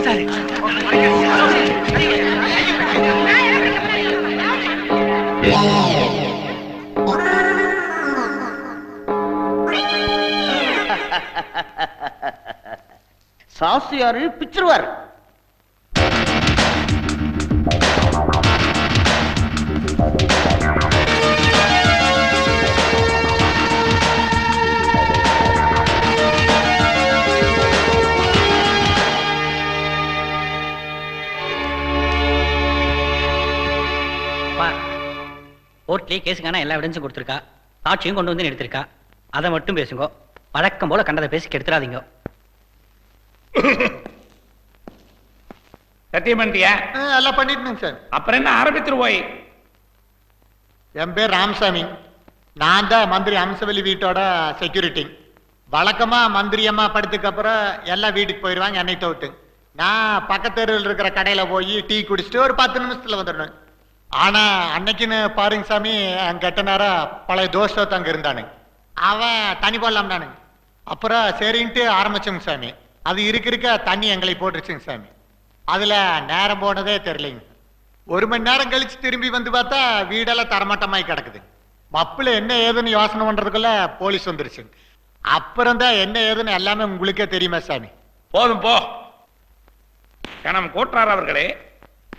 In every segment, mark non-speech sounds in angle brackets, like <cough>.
வந்துட்டாரு சாஸ்திரியாரு பிச்சிருவார். கோர்ட்லயே கேஸுக்கான எல்லா எவிடன்ஸும் கொடுத்துருக்கா. சாட்சியும் கொண்டு வந்து எடுத்திருக்கா அதை மட்டும் பேசுங்க. வழக்கம் போல கண்டதை பேசி கெடுத்துறாதீங்க. சத்தியம் பண்ணிட்டியா? எல்லாம் பண்ணிட்டுங்க சார். அப்புறம் என்ன ஆரம்பிச்சிருவோய்? என் பேர் ராமசாமி. நான் தான் மந்திரி அம்சவல்லி வீட்டோட செக்யூரிட்டி வழக்கமா மந்திரி அம்மா படுத்துக்கு அப்புறம் எல்லாம் வீட்டுக்கு போயிடுவாங்க என்னை தவிர்த்து நான் பக்கத்து தெருவில் இருக்கிற கடையில போய் டீ குடிச்சிட்டு ஒரு பத்து நிமிஷத்துல வந்துடுவேன் ஆனா அன்னைக்குன்னு பாருங்க சாமி கெட்ட நேரம் பழைய தோஷத்தை அங்க இருந்தானுங்க அவன் தண்ணி போடலாம் தானுங்க அப்புறம் சரின்ட்டு ஆரம்பிச்சோங்க சாமி. அது இருக்க இருக்க தண்ணி எங்களை போட்டுருச்சுங்க சாமி. அதுல நேரம் போனதே தெரியலைங்க. ஒரு மணி நேரம் கழிச்சு திரும்பி வந்து பார்த்தா வீடெல்லாம் தரமட்டமாய் கிடக்குது. மப்புல என்ன ஏதுன்னு யோசனை பண்றதுக்குள்ள போலீஸ் வந்துருச்சுங்க. அப்புறம் தான் என்ன ஏதுன்னு எல்லாமே உங்களுக்கே தெரியுமா சாமி? போதும் போ. கணம் கோட்டார் அவர்களே.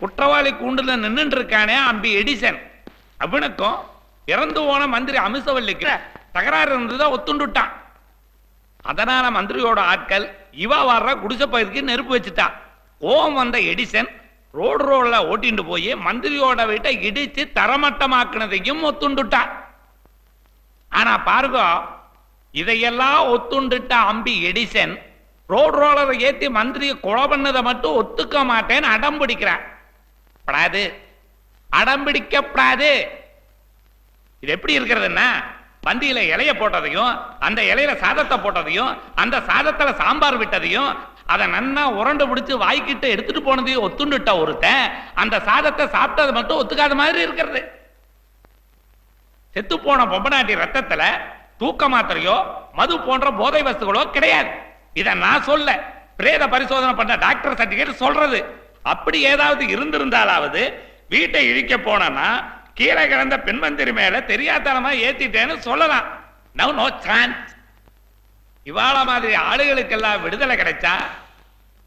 குற்றவாளி கூண்டுல நின்னுட்டு இருக்கானே அம்பி எடிசன். அவனுக்கும் இறந்து போன மந்திரி அமிசவல்லிக்கு தகராறு இருந்ததா ஒத்துண்டுட்டான். அதனால மந்திரியோட ஆட்கள் இவ வர்ற குடிசை பயிருக்கு நெருப்பு வச்சுட்டான் ஓம் வந்த எடிசன் ரோடு ரோட்ல ஓட்டிட்டு போய் மந்திரியோட வீட்டை இடிச்சு தரமட்டமாக்குனதையும் ஒத்துண்டுட்டான். ஆனா பாருங்க இதையெல்லாம் ஒத்துண்டுட்ட அம்பி எடிசன் ரோடு ரோலரை ஏத்தி மந்திரியை கொலை பண்ணதை மட்டும் ஒத்துக்க மாட்டேன்னு அடம் பிடிக்கிறான். படாது. அடம் பிடிக்கப்படாது. இது எப்படி இருக்கிறதுன்னா பந்தியில இலைய போட்டதையும் அந்த இலையில சாதத்தை போட்டதையும் அந்த சாதத்துல சாம்பார் விட்டதையும் அதை நன்னா உரண்டு பிடிச்சு வாய்க்கிட்ட எடுத்துட்டு போனதையும் ஒத்துண்டுட்ட ஒருத்தன் அந்த சாதத்தை சாப்பிட்டது மட்டும் ஒத்துக்காத மாதிரி இருக்கிறது. செத்து போன பொம்பநாட்டி ரத்தத்துல தூக்க மாத்திரையோ மது போன்ற போதை வஸ்துகளோ கிடையாது. இத நான் சொல்ல பிரேத பரிசோதனை பண்ண டாக்டர் சர்டிபிகேட் சொல்றது. அப்படி ஏதாவது இருந்திருந்தாலாவது வீட்டை இழிக்க போனா கீழே கிடந்த பெண்மந்திரி மேல தெரியாதனமா ஏத்திட்டேன்னு சொல்லலாம். நவ் நோ சான்ஸ் இவாள மாதிரி ஆளுகளுக்கெல்லாம் விடுதலை கிடைச்சா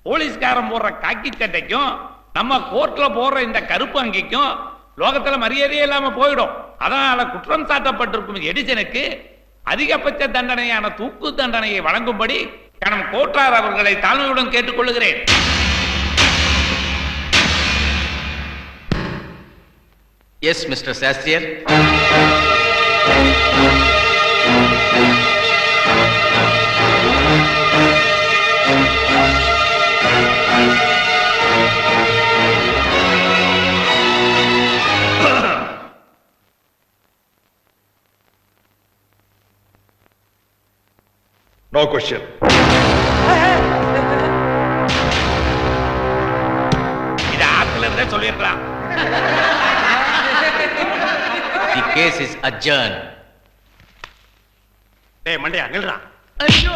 போலீஸ்காரன் போடுற காக்கி சட்டைக்கும் நம்ம கோர்ட்ல போடுற இந்த கருப்பு அங்கிக்கும் லோகத்துல மரியாதையே இல்லாம போயிடும். அதனால குற்றம் சாட்டப்பட்டிருக்கும் எடிசனுக்கு அதிகபட்ச தண்டனையான தூக்கு தண்டனையை வழங்கும்படி கணம் கோட்டார் அவர்களை தாழ்மையுடன் கேட்டுக்கொள்கிறேன். எஸ் மிஸ்டர் சாஸ்திரியர் நோ கொஸ்டின் இது ஆத்துல இருந்தே சொல்லியிருக்கலாம். தி கேஸ் இஸ் அட்ஜர்ன் டேய் மண்டையா நில்றா. ஐயோ.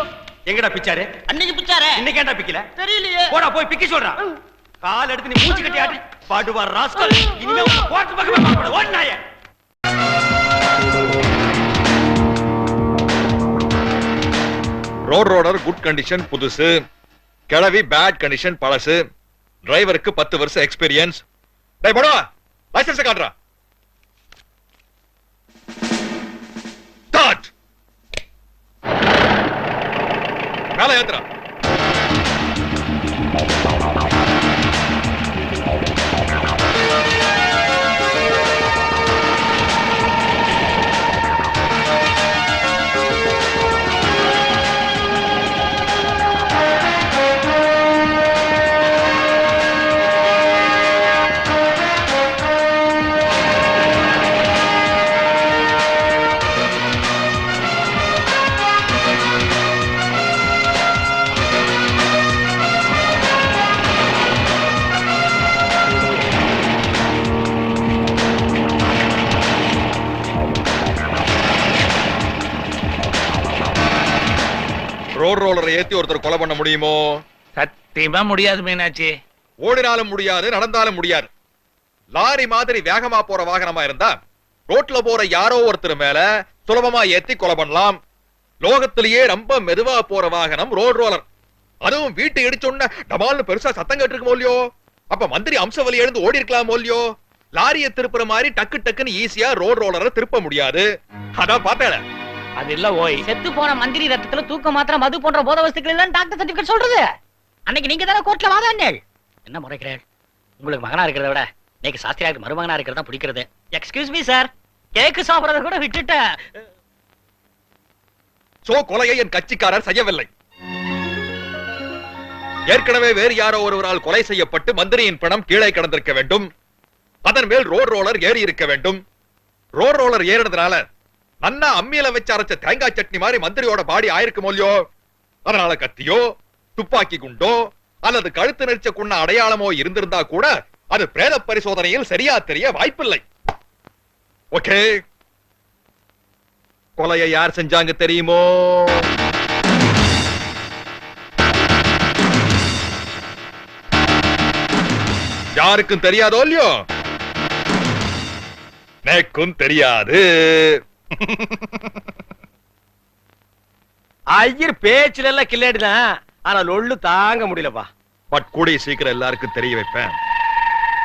எங்கடா பிச்சாரு? அன்னைக்கு பிச்சாரே. இன்னைக்கு ஏன்டா பிக்கல? தெரியலையே. போடா போய் பிக்க சொல்றா. கால் எடுத்து நீ மூச்சு கட்டி ஆட்டி பாடுவார் ராஸ்கல். இனிமே கோர்ட் பக்கமே பார்க்க கூடாது. ஓடினாயே ரோட் ரோடர் குட் கண்டிஷன் புதுசு. கிளவி பேட் கண்டிஷன் பழசு. டிரைவருக்கு பத்து வருஷம் எக்ஸ்பீரியன்ஸ் டேய் போடா லைசன்ஸ் காட்டுறா. ரோட் ரோலரை ஏத்தி ஒருத்தர் கொலை பண்ண முடியுமோ? சத்தியமா முடியாது மீனாட்சி. ஓடினாலும் முடியாது நடந்தாலும் முடியாது. லாரி மாதிரி வேகமா போற வாகனமா இருந்தா ரோட்ல போற யாரோ ஒருத்தர் மேல சுலபமா ஏத்தி கொலை பண்ணலாம். லோகத்திலேயே ரொம்ப மெதுவா போற வாகனம் ரோட் ரோலர் அதுவும் வீட்டு இடிச்சோன்ன டபால்னு பெருசா சத்தம் கேட்டிருக்குமோ இல்லையோ? அப்ப மந்திரி அம்சவலி எழுந்து ஓடி இருக்கலாமோ இல்லையோ? லாரியை திருப்புற மாதிரி டக்கு டக்குன்னு ஈஸியா ரோட் ரோலரை திருப்ப முடியாது. அதான் பார்த்தேன். அது இல்ல ஓய். செத்து போன மந்திரி ரத்தத்துல தூக்க மாத்திரம் மது போன்ற போத வஸ்துக்கள் எல்லாம் டாக்டர் சர்டிபிகேட் சொல்றது. அன்னைக்கு நீங்க தானே கோர்ட்ல வாதாடினீள் என்ன முறைக்கிறேன் உங்களுக்கு மகனா இருக்கிறத விட இன்னைக்கு சாஸ்திரியாருக்கு மருமகனா இருக்கிறது பிடிக்கிறது. எக்ஸ்கியூஸ் மீ சார் கேக்கு சாப்பிடறத கூட விட்டுட்டேன். சோ கொலையை என் கட்சிக்காரர் செய்யவில்லை. ஏற்கனவே வேறு யாரோ ஒருவரால் கொலை செய்யப்பட்டு மந்திரியின் பணம் கீழே கிடந்திருக்க வேண்டும். அதன் மேல் ரோட் ரோலர் ஏறி இருக்க வேண்டும். ரோட் ரோலர் ஏறினதுனால நன்னா அம்மியில வச்சு அரைச்ச தேங்காய் சட்னி மாதிரி மந்திரியோட பாடி ஆயிருக்குமோ இல்லையோ? அதனால கத்தியோ துப்பாக்கி குண்டோ அல்லது கழுத்து நெரிச்ச குண்ண அடையாளமோ இருந்திருந்தா கூட அது பிரேத பரிசோதனையில் சரியா தெரிய வாய்ப்பில்லை. ஓகே. கொலையை யார் செஞ்சாங்க தெரியுமோ? யாருக்கும் தெரியாதோ இல்லையோ? எனக்கும் தெரியாது. ஐயர் பேச்சுல எல்லாம் கில்லாடிதான் ஆனா லொள்ளு தாங்க முடியலப்பா. பட் கூடிய சீக்கிரம் எல்லாருக்கும் தெரிய வைப்பேன்.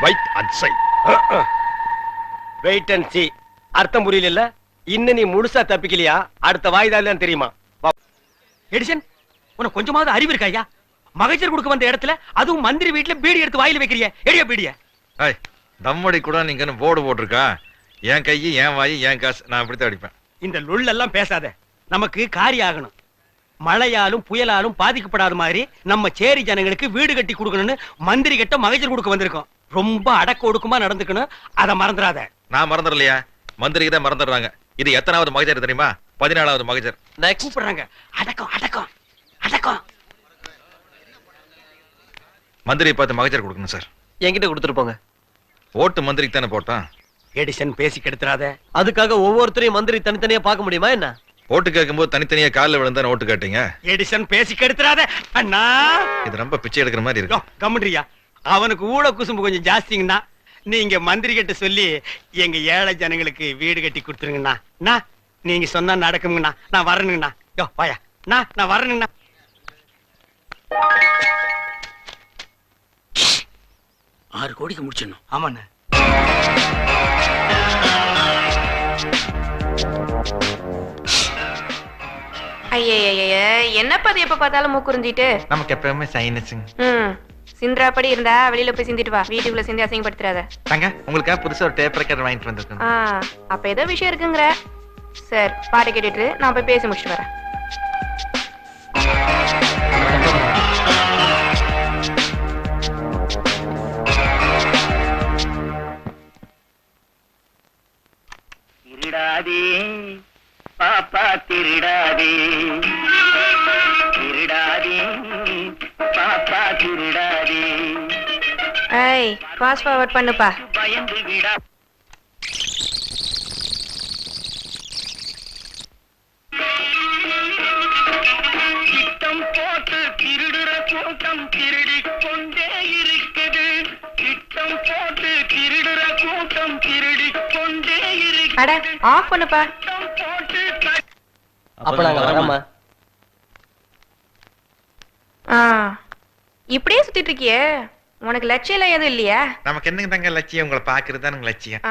வைட் வெயிட் அண்ட் சி அர்த்தம் புரியல இன்னும் நீ முழுசா தப்பிக்கலையா? அடுத்த வாய்தால தெரியுமா? எடிசன் உனக்கு கொஞ்சமாவது அறிவு இருக்கா ஐயா? மகஜர் கொடுக்க வந்த இடத்துல அதுவும் மந்திரி வீட்டுல பீடி எடுத்து வாயில வைக்கிறிய. எடியா பீடிய. தம்மடி கூட நீங்க போர்டு போட்டிருக்கா? என் கையை என் வாய் என் காசு. நான் இப்படித்தான் அடிப்பேன். இந்த லொள்ளெல்லாம் பேசாத. நமக்கு காரியம் ஆகணும் மழையாலும் புயலாலும் பாதிக்கப்படாத மாதிரி நம்ம சேரி ஜனங்களுக்கு வீடு கட்டி கொடுக்கணும்னு மந்திரி கிட்ட மகஜர் கொடுக்க வந்திருக்கோம். ரொம்ப அடக்க ஒடுக்கமா நடந்துக்கணும். அதை மறந்துடாத. நான் மறந்துடலையா? மந்திரிக்கு தான் மறந்துடுறாங்க. இது எத்தனாவது மகஜர் தெரியுமா? பதினாலாவது மகஜர். கூப்பிடுறாங்க. அடக்கம் அடக்கம் அடக்கம். மந்திரியை பார்த்து மகஜர் கொடுக்கணும் சார். என்கிட்ட கொடுத்துட்டு போங்க. ஓட்டு மந்திரிக்கு தானே போட்டான் எடிசன் பேசி கெடுத்துறாத. அதுக்காக ஒவ்வொருத்தரையும் மந்திரி தனித்தனியா பார்க்க முடியுமா என்ன? ஓட்டு கேட்கும்போது தனித்தனியா காலில் விழுந்தானே ஓட்டு கேட்டீங்க? எடிசன் பேசி கெடுத்துறாத. அண்ணா! இது ரொம்ப பிச்சை எடுக்கிற மாதிரி யோ, இருக்கு கம்முன்றியா? அவனுக்கு ஊழ குசும்பு கொஞ்சம் ஜாஸ்திங்கண்ணா. நீங்க மந்திரி கிட்ட சொல்லி எங்க ஏழை ஜனங்களுக்கு வீடு கட்டி கொடுத்துருங்கண்ணா. அண்ணா, நீங்க சொன்னா நடக்குங்கண்ணா. நான் வரணுங்கண்ணா. யோ வாயா. அண்ணா, நான் வரணுங்கண்ணா. ஆறு கோடிக்கு முடிச்சிடணும். ஆமாண்ணா. என்னப்பா அது எப்ப பார்த்தாலும் மூக்குறிஞ்சிட்டு நமக்கு எப்பவுமே சைனஸுங்க ம். சிந்திராப்படி இருந்தா வெளியில போய் சிந்திட்டு வா. வீட்டுக்குள்ள சிந்தி அசிங்கப்படுத்துறாத தங்க உங்களுக்காக புதுசா ஒரு டேப் ரெக்கார்டர் வாங்கிட்டு வந்திருக்கேன். ஆ அப்ப ஏதோ விஷயம் இருக்குங்கிற. சரி பாட்டு கேட்டுட்டு நான் போய் பேசி முடிச்சுட்டு வரேன். திருடாதே பாப்பா திருடாதே. திருடாதே பாப்பா திருடாதே. ஐய் ஃபாஸ்ட் ஃபார்வர்ட் பண்ணுப்பா. பயந்து விடா. திட்டம் போட்டு திருடுற கூட்டம் திருடிக் கொண்டே இருக்குது. திட்டம் போட்டு திருடுற கூட்டம் திருடிக் கொண்டே அட இருக்குது. ஆஃப் பண்ணுப்பா. திட்டம் போட்டு அப்ப நாங்க வரோமா ஆ இப்படியே சுத்திட்டு இருக்கியே? உனக்கு லட்சியம் எதுவும் இல்லையா? நமக்கு என்னங்க தங்க லட்சியம்? உங்களை பாக்குறது தான் லட்சியம்.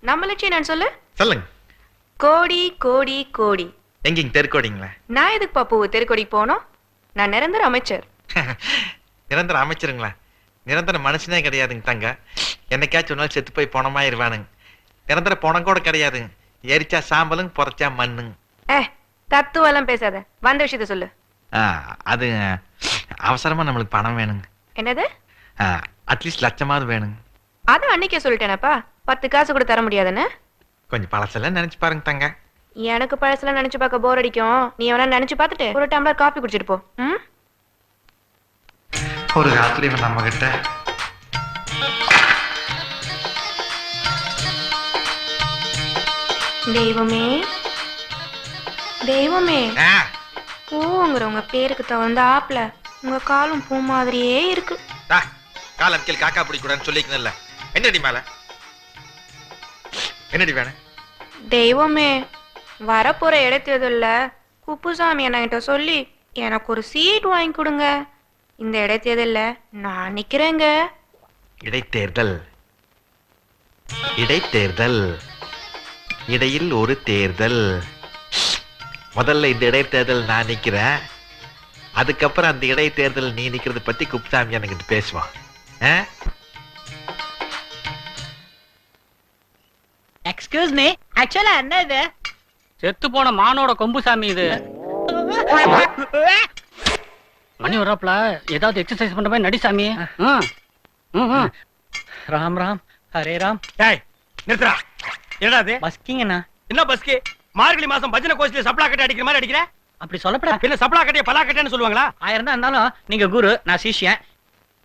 நம்ம லட்சியம் நான் சொல்லு. சொல்லுங்க. கோடி கோடி கோடி. எங்கீங்க? தெருக்கோடிங்களா? நான் எதுக்கு பாப்பு தெருக்கோடிக்கு போனோம் நான் நிரந்தர அமைச்சர். <laughs> நிரந்தர அமைச்சருங்களா? நிரந்தர மனுஷனே கிடையாதுங்க தங்க. என்னைக்காச்சும் ஒரு நாள் செத்து போய் பணமா இருவானுங்க நிரந்தர பணம் கூட கிடையாதுங்க. எரிச்சா சாம்பலுங்க புதைச்சா மண்ணுங்க. ஏ தத்துவம் எல்லாம் பேசாத. வந்த விஷயத்த சொல்லு. அது அவசரமா நம்மளுக்கு பணம் வேணுங்க. என்னது? அட்லீஸ்ட் லட்சமாவது வேணுங்க. அதான் அன்னைக்கே சொல்லிட்டேனப்பா. பத்து காசு கூட தர முடியாதுன்னு. கொஞ்சம் பழசெல்லாம் நினைச்சு பாருங்க தங்க. எனக்கு பழசுல நினைச்சு பார்க்க போர் அடிக்கும். நீ வேணா நினைச்சு பார்த்துட்டு ஒரு டம்ளர் காபி குடிச்சிட்டு போ. ஒரு காலத்துல இவன் நம்ம கிட்ட தெய்வமே. தெய்வமே உங்க பேருக்கு தகுந்த ஆப்ல உங்க காலும் பூ மாதிரியே இருக்கு. டா, காலம் கீழ் காக்கா பிடிக்கூடாதுன்னு சொல்லிக்கணும்ல என்னடி மேல? என்னடி வேணும் தெய்வமே வரப்போற இடைத்தேர்தல்ல குப்புசாமி என்கிட்ட சொல்லி எனக்கு ஒரு சீட் வாங்கி கொடுங்க. இந்த இடைத்தேர்தல்ல நான் நிக்கிறேங்க. இடைத்தேர்தல். இடைத்தேர்தல். இடையில் ஒரு தேர்தல். முதல்ல இந்த இடைத்தேர்தல் நான் நிக்கிறேன். அதுக்கப்புறம் அந்த இடைத்தேர்தல் நீ நிக்கிறது பத்தி குப்சாமி எனக்கு பேசுவான்? எக்ஸ்கியூஸ் மீ ஆக்சுவலா என்ன இது? செத்து போன மானோட கொம்பு சாமி இது. மணி வர்றப்பல ஏதாவது எக்ஸசைஸ் பண்ற மாதிரி நடி சாமி. ம். ம், ம். ராம் ராம். ஹரே ராம். டேய் நிறுத்துறா என்னடா அது? பஸ்கிங்கண்ணா. என்ன பஸ்கி? மார்கழி மாசம் பஜனை கோஷ்டில சப்ளா கட்டை அடிக்கிற மாதிரி அடிக்கிற? அப்படி சொல்லப்படா பின்ன சப்ளா கட்டைய பலா கட்டைன்னு சொல்லுவாங்களா? ஆயிரம் தான் இருந்தாலும் நீங்க குரு நான் சிஷ்யன்.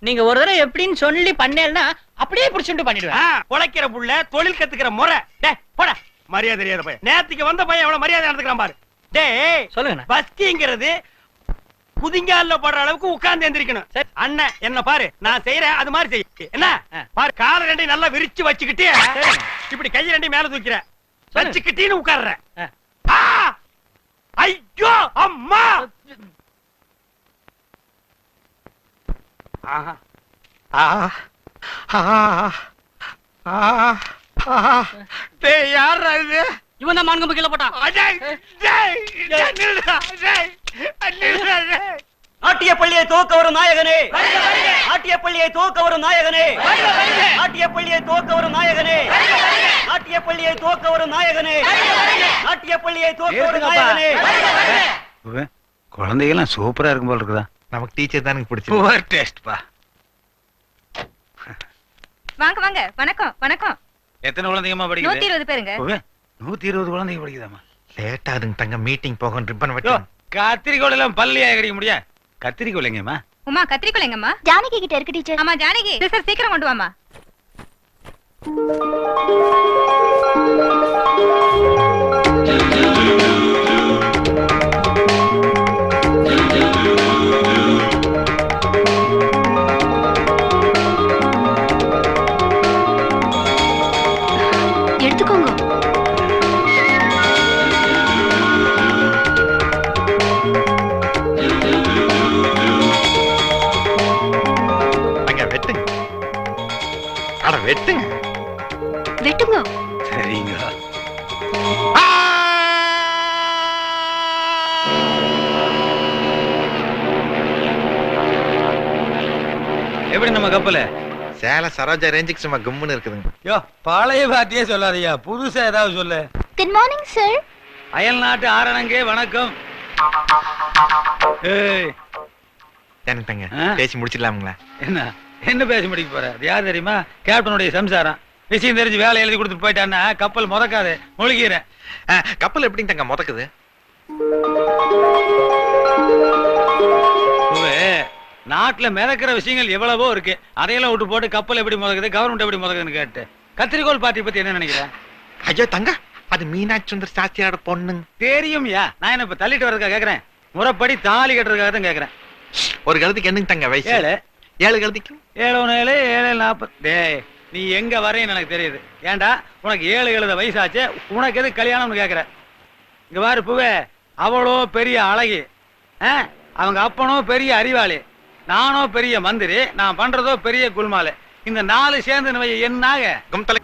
நீங்க ஒரு தடவை எப்படின்னு சொல்லி பண்ணேன்னா அப்படியே புடிச்சுட்டு பண்ணிடுவேன். உழைக்கிற புள்ள தொழில் கத்துக்கிற முறை. டேய் போட. மரியாதை தெரியாத பையன். நேத்துக்கு வந்த பையன் எவ்வளவு மரியாதை நடந்துக்கிறான் பாரு. டேய் சொல்லுங்கண்ணா. பஸ்கிங்கிறது குதிங்கால்ல போடுற அளவுக்கு உட்கார்ந்து எந்திரிக்கணும். சரி. அண்ணன் என்ன பாரு நான் செய்யறேன் அது மாதிரி செய் என்ன. பாரு காலை ரெண்டையும் நல்லா விரிச்சு வச்சுக்கிட்டு. இப்படி கையை ரெண்டையும் மேல தூக்கிற. சொல்லுங்க. வச்சுக்கிட்டீன்னு உட்கார்ற! ஐயோ அம்மா! யாரா இது? இவன் தான் மான்கம்பு கீழே போட்டான். ஆட்டிய பள்ளியை தோக்க வரும் நாயகனே. ஆட்டிய பள்ளியை தோக்க வரும் நாயகனே. ஆட்டிய பள்ளியை தோக்க வரும் நாயகனே. ஆட்டிய பள்ளியை தோக்க வரும் நாயகனே. ஆட்டிய பள்ளியை தோக்க வரும் நாயகனே. குழந்தைகள்லாம் சூப்பரா இருக்கும் போல இருக்குதா? நமக்கு டீச்சர் தானுங்க பிடிச்சி புவர் டேஸ்ட் பா. வாங்க வாங்க. வணக்கம் வணக்கம். எத்தனை குழந்தைங்கம்மா நூத்தி படிக்குது இருபது பேருங்க. நூத்தி இருபது குழந்தைங்க படிக்குதாம்மா? லேட் ஆகுதுங்க தங்க மீட்டிங் போகணும் ரிப்பன் யோ, வெட்டணும். கத்திரிக்கோள் எல்லாம் பள்ளியா கிடைக்க முடியா? கத்திரிக்கோள் எங்கம்மா? உமா கத்திரிக்கோளைங்கம்மா ஜானகி கிட்ட இருக்கு டீச்சர். ஆமா ஜானகி. சார் சீக்கிரம் கொண்டு வாமா வெட்டுங்க. வெட்டுங்க. சரிங்க. எப்படி நம்ம கப்பல? சேலை சரோஜா ரேஞ்சுக்கு சும்மா கும்முன்னு இருக்குதுங்க. யோ பழைய பாட்டியே சொல்லாதய்யா புதுசா ஏதாவது சொல்லு. குட் மார்னிங் சார் அயல் நாட்டு ஆரணங்கே வணக்கம். ஏய். எனக்கு தங்க ஆ? பேசி முடிச்சிடலாமுங்களா? என்ன? என்ன பேசி முடிக்க போற? அது யார் தெரியுமா? கேப்டனுடைய சம்சாரம். விஷயம் தெரிஞ்சு வேலை எழுதி கொடுத்துட்டு போயிட்டான்னா கப்பல் முதக்காது முழுகிறேன். கப்பல் எப்படிங்க தங்க முதக்குது நாட்டுல மிதக்கிற விஷயங்கள் எவ்வளவோ இருக்கு. அதையெல்லாம் விட்டு போட்டு கப்பல் எப்படி முதக்குது கவர்மெண்ட் எப்படி முதக்குதுன்னு கேட்டு. கத்திரிக்கோள் பார்ட்டி பத்தி என்ன நினைக்கிற ஐயோ தங்க அது மீனாட்சி சுந்தர் சாஸ்திரியோட பொண்ணுங்க. தெரியும்யா. நான் என்ன இப்ப தள்ளிட்டு வரதுக்காக கேக்குறேன். முறைப்படி தாலி கட்டுறதுக்காக தான் கேக்குறேன். ஒரு கழுத்துக்கு என்னங்க தங்க வயசு? ஏழு கழுத்துக்கு ஏழு ஒன்று ஏழு ஏழு நாற்பது. டேய் நீ எங்க வரையும் எனக்கு தெரியுது. ஏன்டா உனக்கு ஏழு எழுத வயசாச்சு உனக்கு எது கல்யாணம்னு கேக்குற? இங்க பாரு பூவே அவளோ பெரிய அழகி. ஆ? அவங்க அப்பனோ பெரிய அறிவாளி. நானோ பெரிய மந்திரி நான் பண்றதோ பெரிய குல்மாலு. இந்த நாலு சேர்ந்து என்னாக? கும்தலை